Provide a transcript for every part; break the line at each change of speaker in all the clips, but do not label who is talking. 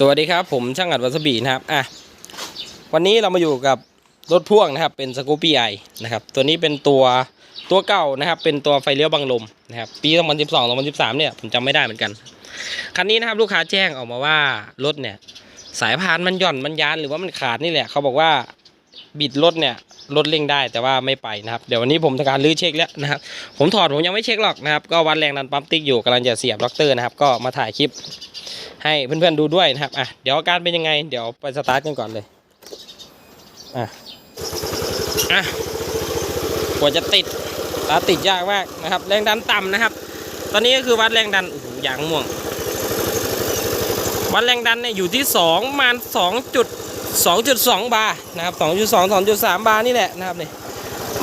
สวัสดีครับ ผมช่างอัดวัสบีนะครับอะวันนี้เรามาอยู่กับรถพ่วงนะครับ เป็นสกูปี้ไอนะครับ ตัวนี้เป็นตัวตัวเก่านะครับ เป็นตัวไฟเลี้ยวบังลมนะครับ ปี 2012 2013 เนี่ยผมจำไม่ได้เหมือนกัน คันนี้นะครับลูกค้าแจ้งออกมาว่ารถเนี่ย สายพานมันหย่อนมันยานหรือว่ามันขาดนี่แหละเขาบอกว่าบิดรถเนี่ยรถเร่งได้แต่ว่าไม่ไปนะครับ เดี๋ยววันนี้ผมทำการรื้อเช็คแล้วนะครับ ผมถอดผมยังไม่เช็คหรอกนะครับ ก็วัดแรงดันปั๊มติ๊กอยู่กำลังจะเสียบล็อกเตอร์นะครับ ก็มาถ่ายคลิป ให้เพื่อนๆดูด้วยนะครับอะเดี๋ยวอาการเป็นยังไง เดี๋ยวไปสตาร์ทกันก่อนเลยอะอะกว่าจะติดตาติดยากมากนะครับ แรงดันต่ำนะครับ ตอนนี้ก็คือวัดแรงดันอ้โหยางม่วง วัดแรงดันเนี่ยอยู่ที่สองประมาณสองจุดสองจุดสองบาร์นะครับสองจุดสองสองจุดสามบาร์นี่แหละนะครับเนี่ย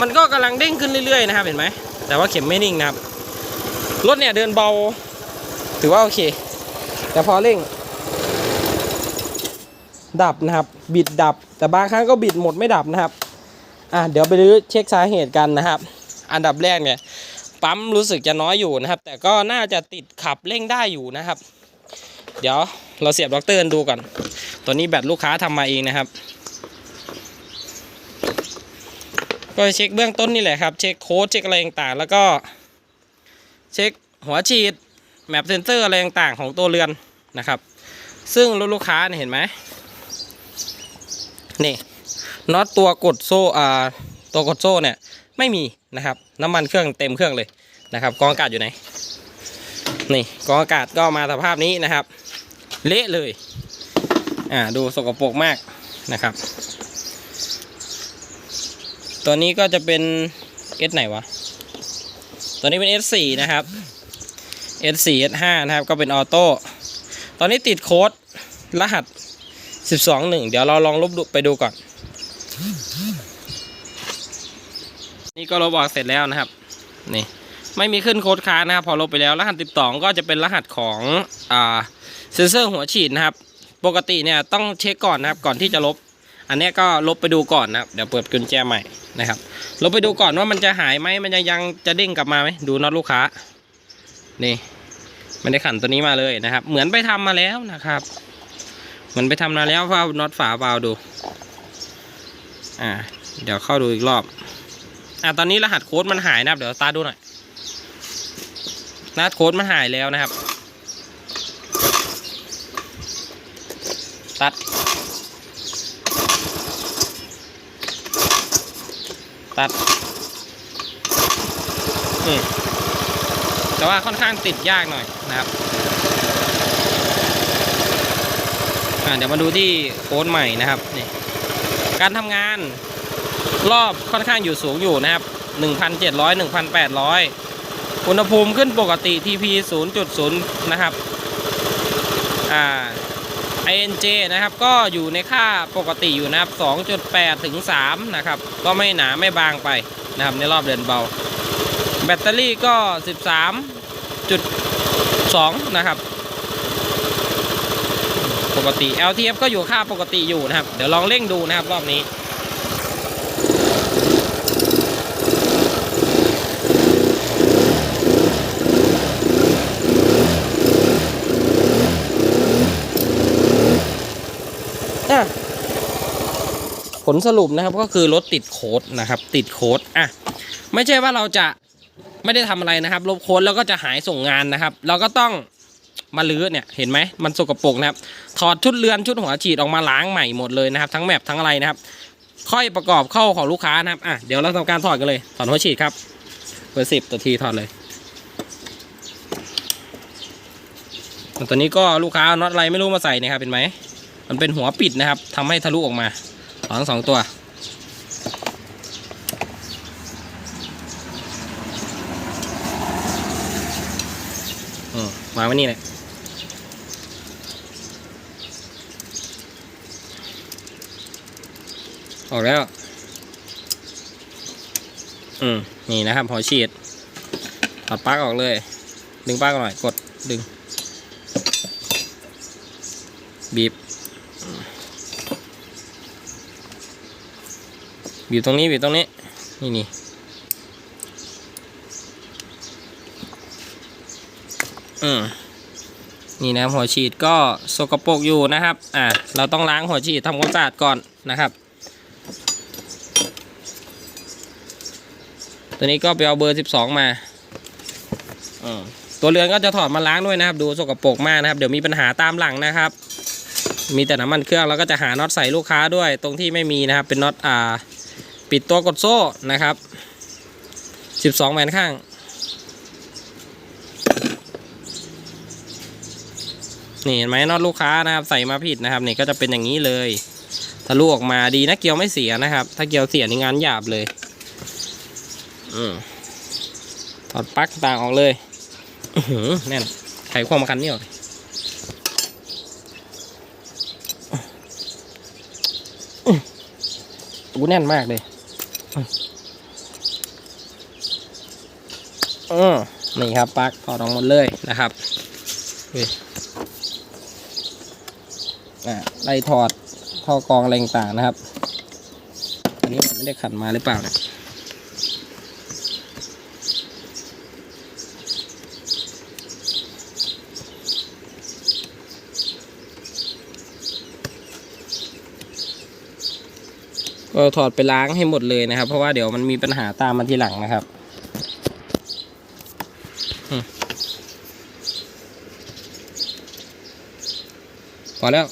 มันก็กำลังเด้งขึ้นเรื่อยๆนะครับเห็นไหมแต่ว่าเข็มไม่นิ่งนะครับ รถเนี่ยเดินเบา ถือว่าโอเค แต่พอเร่ง ดับนะครับ บิดดับ แต่บางครั้งก็บิดหมดไม่ดับนะครับ อะเดี๋ยวไปรื้อเช็คสาเหตุกันนะครับ อันดับแรกเนี่ย ปั๊มรู้สึกจะน้อยอยู่นะครับ แต่ก็น่าจะติดขับเร่งได้อยู่นะครับ เดี๋ยวเราเสียบด็อกเตอร์ดูก่อน ตัวนี้แบตลูกค้าทำมาเองนะครับ ก็เช็คเบื้องต้นนี่แหละครับ เช็คโค้ดเช็คอะไรต่างๆ แล้วก็ เช็คหัวฉีด แมปเซนเซอร์อะไรต่างๆของตัวเรือนนะครับ ซึ่งรถลูกค้าเนี่ยเห็นไหมนี่น็อตตัวกดโซ่อ่าตัวกดโซ่เนี่ยไม่มีนะครับ น้ำมันเครื่องเต็มเครื่องเลยนะครับกองอากาศอยู่ไหนนี่กองอากาศก็มาสภาพนี้นะครับ เละเลยอ่าดูสกปรกมากนะครับ ตัวนี้ก็จะเป็น S ไหนวะ ตัวนี้เป็น S4 นะครับ S4 S5 นะครับก็เป็นออโต้ตอนนี้ติดโค้ดรหัส 12.1 เดี๋ยวเราลองลบดูไปดูก่อน นี่ก็ลบออกเสร็จแล้วนะครับ นี่ไม่มีขึ้นโค้ดค้านะครับ พอลบไปแล้วรหัส 12 ก็จะเป็นรหัสของอ่าเซนเซอร์หัวฉีดนะครับ ปกติเนี่ยต้องเช็คก่อนนะครับก่อนที่จะลบ อันนี้ก็ลบไปดูก่อนนะครับ เดี๋ยวเปิดกุญแจใหม่นะครับลบไปดูก่อนว่ามันจะหายไหมมันจะยังจะเด้งกลับมาไหมดูน็อตลูกค้า นี่ ไมันได้ขันตัวนี้มาเลยนะครับ เหมือนไปทำมาแล้วนะครับ เหมือนไปทำมาแล้วว่าน็อตฝาเบาดู อ่า เดี๋ยวเข้าดูอีกรอบ อ่าตอนนี้รหัสโค้ดมันหายนะครับ เดี๋ยวตาดูหน่อยรหัสโค้ดมันหายแล้วนะครับ ตัด ตัดอืม แต่ว่าค่อนข้างติดยากหน่อยนะครับเดี๋ยวมาดูที่โค้ดใหม่นะครับนี่การทำงานรอบค่อนข้างอยู่สูงอยู่นะครับ 1,700 1,800 อุณหภูมิขึ้นปกติ TP 0.0 นะครับอ่า INJ นะครับก็อยู่ในค่าปกติอยู่นะครับ 2.8 ถึง 3 นะครับ ก็ไม่หนาไม่บางไปนะครับในรอบเดินเบา แบตเตอรี่ก็ 13.2 นะครับ ปกติ LTF ก็อยู่ค่าปกติอยู่นะครับ เดี๋ยวลองเร่งดูนะครับรอบนี้อะผลสรุปนะครับก็คือรถติดโค้ดนะครับ ติดโค้ดอะ ไม่ใช่ว่าเราจะ ไม่ได้ทำอะไรนะครับ ลบโค้ดแล้วก็จะหายส่งงานนะครับ เราก็ต้องมาลื้อเนี่ยเห็นไหมมันสกปรกนะครับ ถอดชุดเรือนชุดหัวฉีดออกมาล้างใหม่หมดเลยนะครับ ทั้งแมปทั้งอะไรนะครับ ค่อยประกอบเข้าของลูกค้านะครับอะเดี๋ยวเราทำการถอดกันเลย ถอดหัวฉีดครับเบอร์สิบตัวทีถอดเลยตอนนี้ก็ลูกค้าน็อตอะไรไม่รู้มาใส่นะครับเห็นไหมมันเป็นหัวปิดนะครับทำให้ทะลุออกมาทั้งสองตัว อืมวางไว้นี่เลยออกแล้ว อืม นี่นะครับหัวฉีดถอดปลั๊กออกเลย ดึงปลั๊กหน่อย กดดึง บีบ บีบตรงนี้ บีบตรงนี้ นี่นี่ อืมนี่นะครับหัวฉีดก็สกปรกอยู่นะครับ อ่าเราต้องล้างหัวฉีดทำความสะอาดก่อนนะครับ ตัวนี้ก็ไปเอาเบอร์ 12 มาอืมตัวเรือนก็จะถอดมาล้างด้วยนะครับ ดูสกปรกมากนะครับ เดี๋ยวมีปัญหาตามหลังนะครับ มีแต่น้ำมันเครื่องแล้วก็จะหาน็อตใส่ลูกค้าด้วย ตรงที่ไม่มีนะครับ เป็นน็อตอ่า ปิดตัวกดโซ่นะครับ 12แหวนข้าง นี่เห็นไหมน็อตลูกค้านะครับใส่มาผิดนะครับนี่ก็จะเป็นอย่างนี้เลยทะลุออกมาดีนะเกียวไม่เสียนะครับ ถ้าเกียวเสียในงานหยาบเลยอืมถอดปลั๊กต่างออกเลยอือแน่นไขความคันนี่ออกอู้แน่นมากเลยอือนี่ครับปลั๊กถอดออกหมดเลยนะครับเฮ้ ไล่ถอดท่อกรองอะไรต่างๆนะครับ อันนี้มันไม่ได้ขัดมาหรือเปล่าเนี่ยก็ถอดไปล้างให้หมดเลยนะครับ เพราะว่าเดี๋ยวมันมีปัญหาตามมาทีหลังนะครับพอแล้ว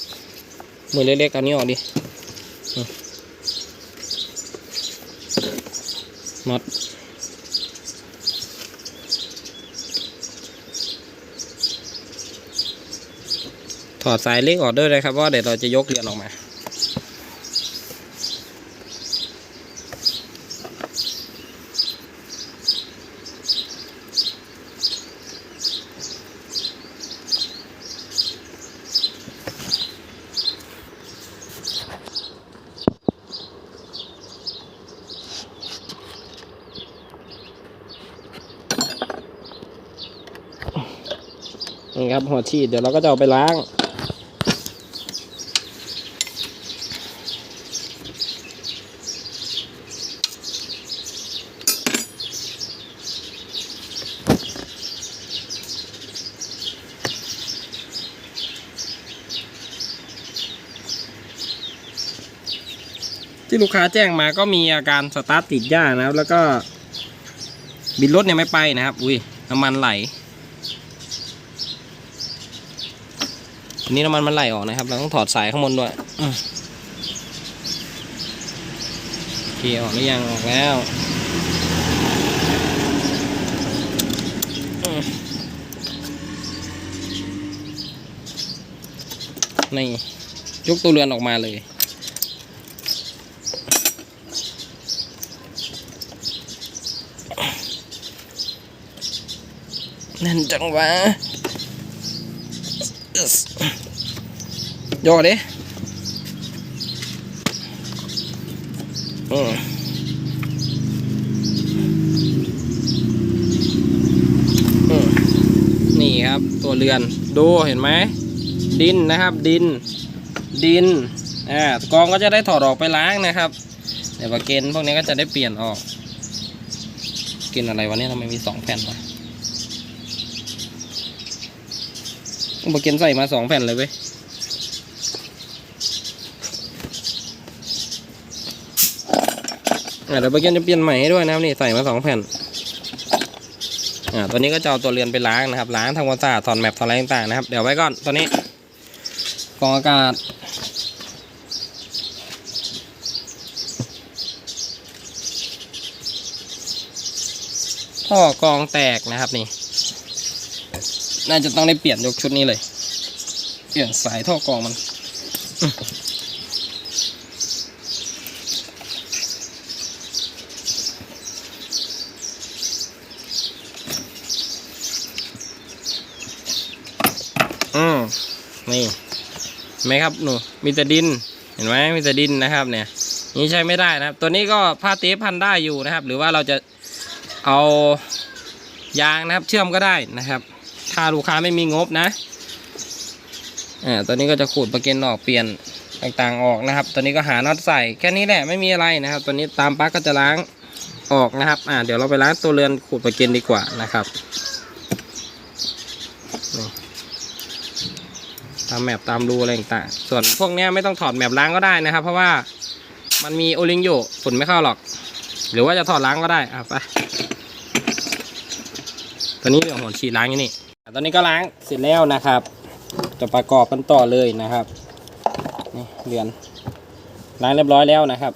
มือเล็กๆเอานี้ออกดิมน็อตถอดสายเล็กออกด้วยนะครับว่าเดี๋ยวเราจะยกเรียนออกมา ครับหัวฉีดเดี๋ยวเราก็จะเอาไปล้างที่ลูกค้าแจ้งมาก็มีอาการสตาร์ทติดยากนะครับ แล้วก็บินรถเนี่ยไม่ไปนะครับ อุ้ยน้ำมันไหล นี้น้ำมันมันไหลออกนะครับ เราต้องถอดสายข้างบนด้วยอืมโอออกหรือยังออกแล้วนี่ยกตัวเรือนออกมาเลยนั่นจังวะ ยกดิอืมอืมนี่ครับตัวเรือนดูเห็นไหม ดินนะครับดิน ดินอ่ากองก็จะได้ถอดออกไปล้างนะครับเดี๋ยวประเกนพวกนี้ก็จะได้เปลี่ยนออกกินอะไรวะเนี่ยทำไมมีสองแผ่นวะบเกนใส่มาสองแผ่นเลยเว้ย อะเดี๋ยวเบเกนจะเปลี่ยนใหม่ให้ด้วยนะครับนี่ใส่มาสองแผ่นอ่าตัวนี้ก็จะเอาตัวเรือนไปล้างนะครับ ล้างทำความสะอาดถอดแมปถอดอะไรต่างๆนะครับ เดี๋ยวไว้ก่อนตัวนี้กองอากาศท่อกองแตกนะครับนี่ น่าจะต้องได้เปลี่ยนยกชุดนี้เลย เปลี่ยนสายท่อกองมันอืมอืมนี่เห็น ไหมครับหนูมีแต่ดินเห็นไหมมีแต่ดินนะครับ เนี่ยนี่ใช้ไม่ได้นะครับ ตัวนี้ก็ผ้าเทปพันได้อยู่นะครับ หรือว่าเราจะเอายางนะครับ เชื่อมก็ได้นะครับ ถ้าลูกค้าไม่มีงบนะอ่าตัวนี้ก็จะขูดประเก็นออกเปลี่ยนต่างๆออกนะครับ ตัวนี้ก็หาน็อตใส่แค่นี้แหละไม่มีอะไรนะครับ ตัวนี้ตามปลั๊กก็จะล้างออกนะครับ อ่าเดี๋ยวเราไปล้างตัวเรือนขูดประเก็นดีกว่านะครับ ตามแมปตามรูอะไรต่างๆส่วนพวกนี้ไม่ต้องถอดแมปล้างก็ได้นะครับ เพราะว่ามันมีโอลิงอยู่ฝุ่นไม่เข้าหรอก หรือว่าจะถอดล้างก็ได้อะไปตอนนี้เดี๋ยวหัวฉีดล้างอย่นี่ตอนนี้ก็ล้างเสร็จแล้วนะครับ จะประกอบกันต่อเลยนะครับนี่เรือนล้างเรียบร้อยแล้วนะครับ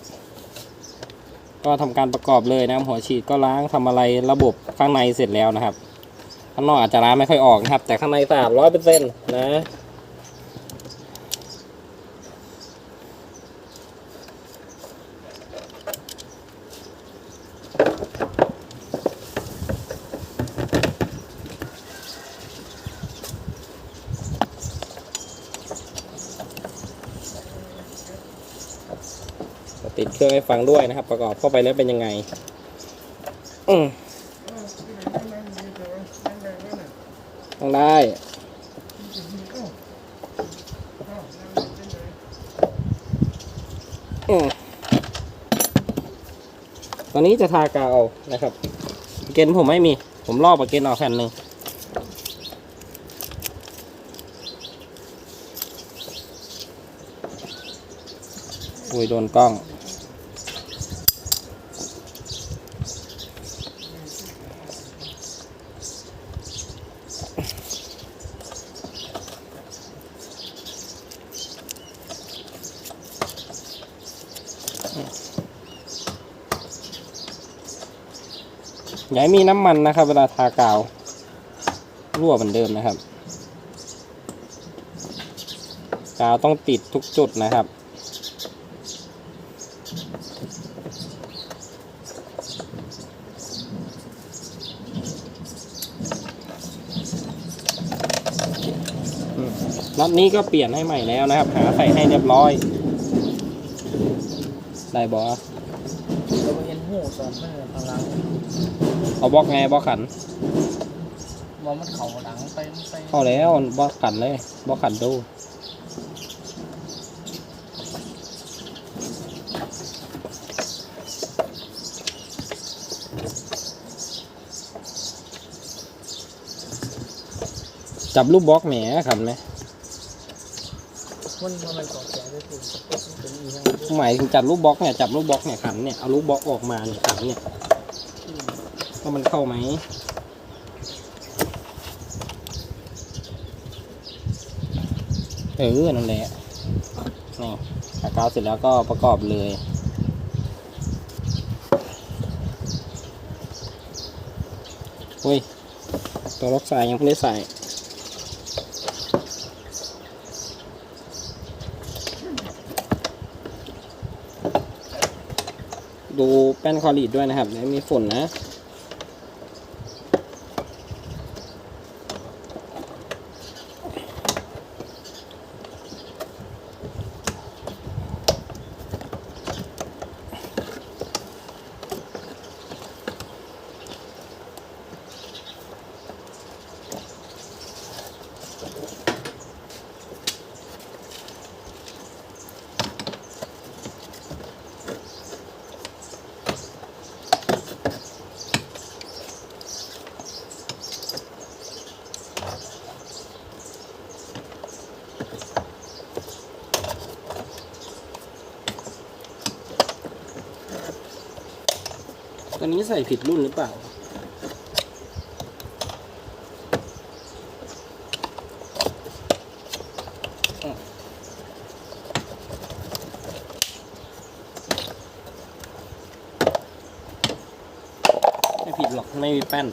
ก็ทำการประกอบเลยนะหัวฉีดก็ล้างทำอะไรระบบข้างในเสร็จแล้วนะครับข้างนอกอาจจะล้างไม่ค่อยออกนะครับ แต่ข้างในสะอาดร้อยเปอร์เซ็นต์นะ ติดเครื่องให้ ฟังด้วยนะครับ ประกอบเข้าไปแล้วเป็นยังไง อืมต้องได้อืมตอนนี้จะทากาวนะครับ เกณฑ์ผมไม่มี ผมลอกประเกณฑ์ออกแผ่นหนึ่งอุ้ยโดนกล้อง อย่ามีน้ำมันนะครับ เวลาทากาว รั่วเหมือนเดิมนะครับ กาวต้องติดทุกจุดนะครับน็อตนี้ก็เปลี่ยนให้ใหม่แล้วนะครับ หาใส่ให้เรียบร้อย ได้บอส
เราเห็นหูสอนเพื่อนพลัง
เอาบล็อกไงบล็อกขัน
ว่ามันเข่าหลังไปไป
เข้าแล้วบล็อกขันเลยบล็อกขันดูจับลูกบล็อกแหมขันไหม
มันมันมันก่อแก่ด้วยถูกมันเป็นอีก
หมายถึงจับลูกบล็อกเนี่ยจับลูกบล็อกเนี่ยขันเนี่ยเอาลูกบล็อกออกมาเนี่ยขันเนี่ย ว่ามันเข้าไหมเออ นั่นแหละ นี่ทากาวเสร็จแล้วก็ประกอบเลย อุ้ย ตัวล็อกสายยังไม่ได้ใส่ดูแป้นคอลีดด้วยนะครับไม่มีฝุ่นนะ อนนี้ใส่ผิดรุ่นหรือเปล่า ไม่ผิดหรอก ไม่มีแป้น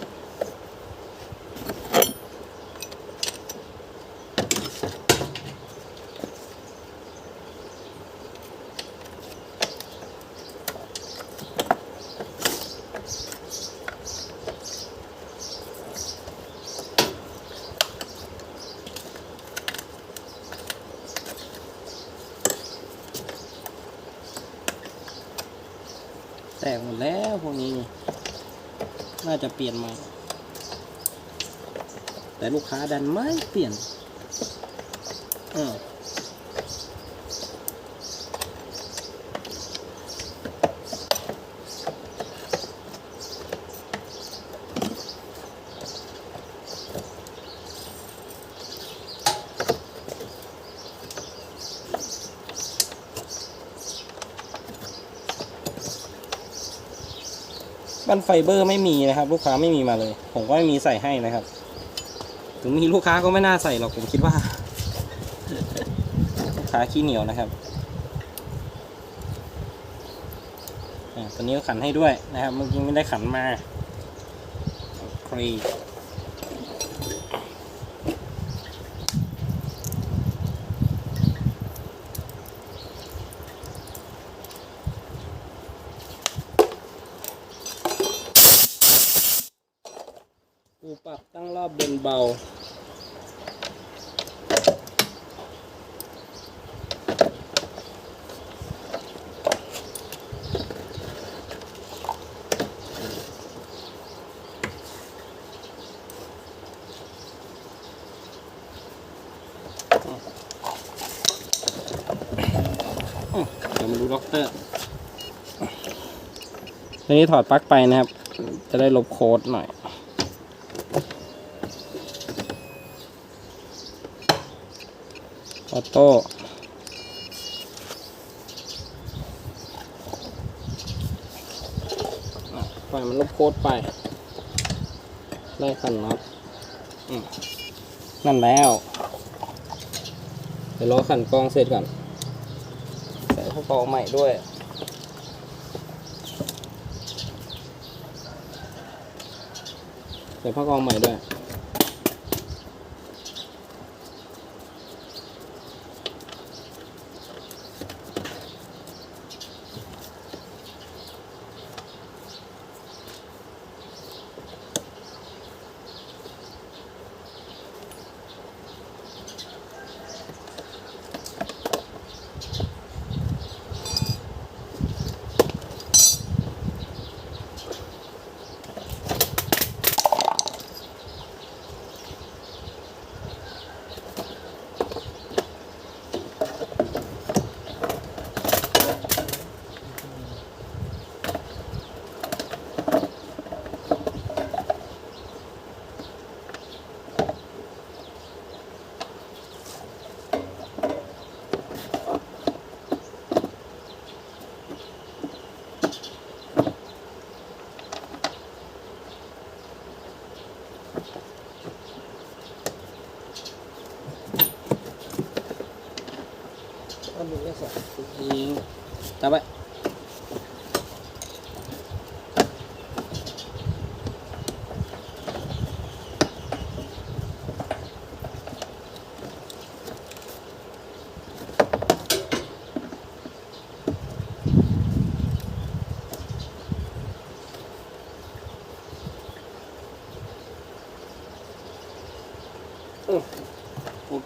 แตกหมดแล้วพวกนี้นี่น่าจะเป ลี่ยนใหม่ แต่ลูกค้าดันไม่เปลี่ยนอ อกันไฟเบอร์ไม่มีนะครับ ลูกค้าไม่มีมาเลย ผมก็ไม่มีใส่ให้นะครับ ถึงมีลูกค้าก็ไม่น่าใส่หรอกผมคิดว่าลูกค้าขี้เหนียวนะครับอ่าตัวนี้ก็ขันให้ด้วยนะครับ เมื่อกี้ไม่ได้ขันมาโอเค ปูปรับตั้งรอบเบนเบา เดี๋ยวมาดูด็อกเตอร์ทีนี้ถอดปลั๊กไปนะครับ จะได้ลบโค้ดหน่อย ออโต้อะปล่อยมันลบโค้ดไปไล่ขันน็อตนั่นแล้ว เดี๋ยวรอขันกองเสร็จก่อน ใส่ข้อกองใหม่ด้วยใส่ผ้ากองใหม่ด้วย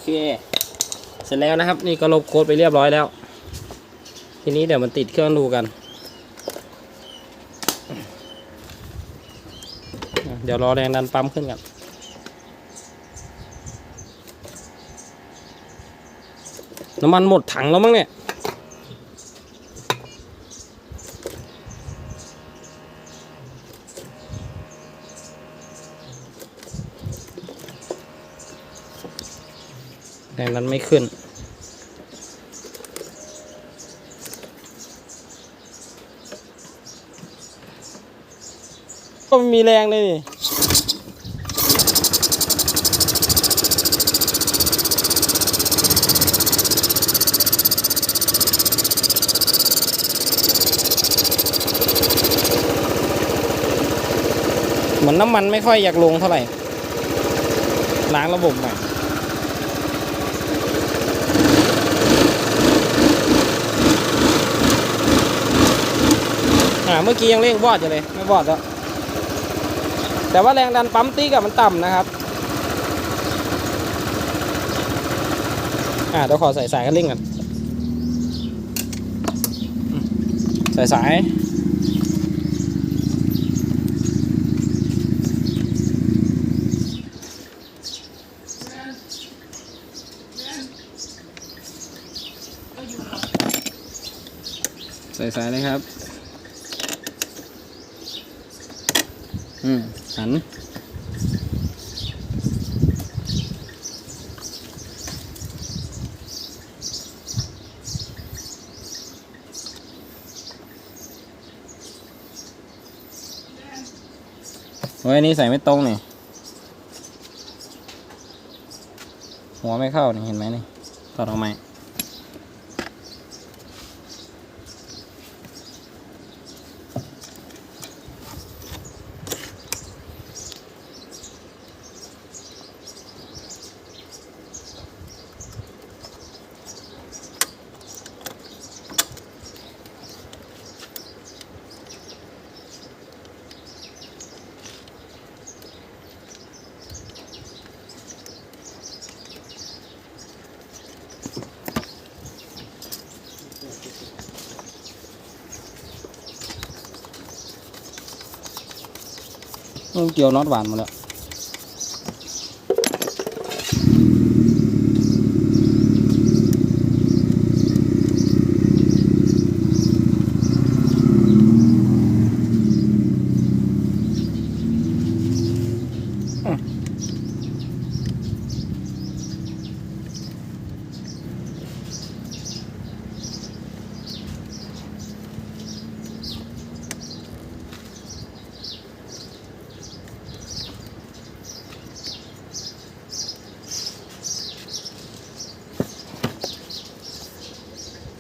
เค เสร็จแล้วนะครับ นี่ก็ลบโค้ดไปเรียบร้อยแล้ว ทีนี้เดี๋ยวมันติดเครื่องดูกัน เดี๋ยวรอแรงดันปั๊มขึ้นกันน้ำมันหมดถังแล้วมั้งเนี่ย แรงดันไม่ขึ้น ก็ไม่มีแรงเลยนี่เหมือนน้ำมันไม่ค่อยอยากลงเท่าไหร่ล้างระบบใหม่ อ่าเมื่อกี้ยังเร่งวอดอยู่เลยไม่วอดแล้วแต่ว่าแรงดันปั๊มตีกับมันต่ำนะครับอ่าเดี๋ยวขอใส่สายกันเร่งกันอืมใส่สายใส่สายเลยครับ อืมหันโอ้ยอันนี้ใส่ไม่ตรงนี่หัวไม่เข้านี่เห็นไหมนี่ถอดออกไหมน เกี่ยวน็อตหวานหมดแล้ว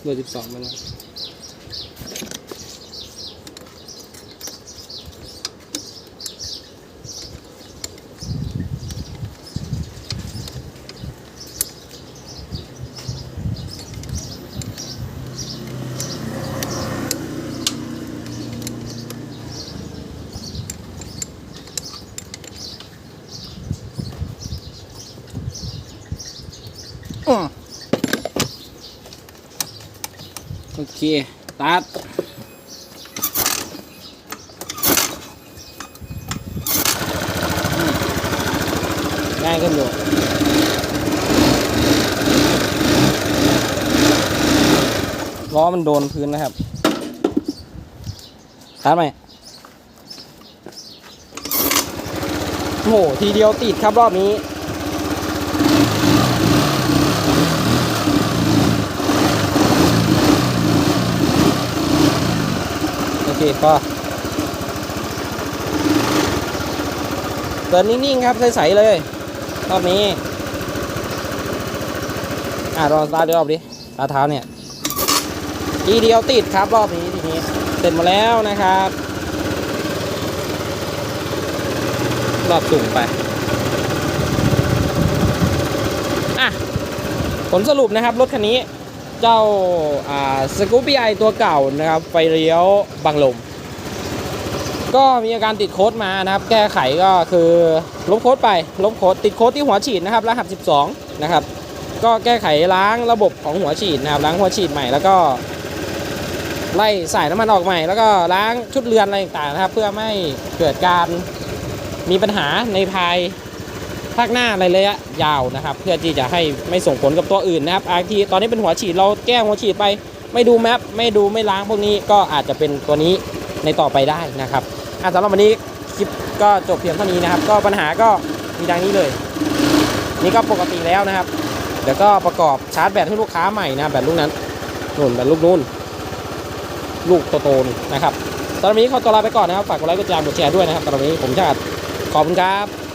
เบอร์สิบสองมาแล้วอืมโอ เค ตัดง่ายขึ้นอยู่ล้อมันโดนพื้นนะครับตัดไหมโอ้โหทีเดียวติดครับรอบนี้ เคพอเดินนิ่ง ๆ ครับ ใส ๆ เลย รอบนี้ อะลองสตาร์ทดูรอบดิตาเท้าเนี่ยทีเดียวติดครับรอบนี้ทีนี้เสร็จหมาแล้วนะครับ รอบสูงไปอะผลสรุปนะครับ รถคันนี้ เจ้าสกูปี้ไอตัวเก่านะครับ ไฟเลี้ยวบังลม ก็มีอาการติดโค้ดมานะครับ แก้ไขก็คือลบโค้ดไป ลบโค้ดติดโค้ดที่หัวฉีดนะครับ รหัส 12 นะครับ ก็แก้ไขล้างระบบของหัวฉีดนะครับ ล้างหัวฉีดใหม่แล้วก็ ไล่สายน้ำมันออกใหม่ แล้วก็ล้างชุดเรือนอะไรต่างๆนะครับ เพื่อไม่เกิดการมีปัญหาในภาย ภาคหน้าในระยะยาวนะครับ เพื่อที่จะให้ไม่ส่งผลกับตัวอื่นนะครับอาทีตอนนี้เป็นหัวฉีดเราแก้หัวฉีดไป ไม่ดูแมปไม่ดูไม่ล้างพวกนี้ก็อาจจะเป็นตัวนี้ในต่อไปได้นะครับอะสำหรับวันนี้คลิปก็จบเพียงเท่านี้นะครับ ก็ปัญหาก็มีดังนี้เลย นี่ก็ปกติแล้วนะครับเดี๋ยวก็ประกอบชาร์จแบตให้ลูกค้าใหม่นะแบตลูกนั้นนู่นแบตลูกนู้นลูกโตๆนนนะครับตอนนี้ขอตัวลาไปก่อนนะครับฝากกดไลค์กดติดตามกดแชร์ด้วยนะครับตอนนี้ผมชาติขอบคุณครับ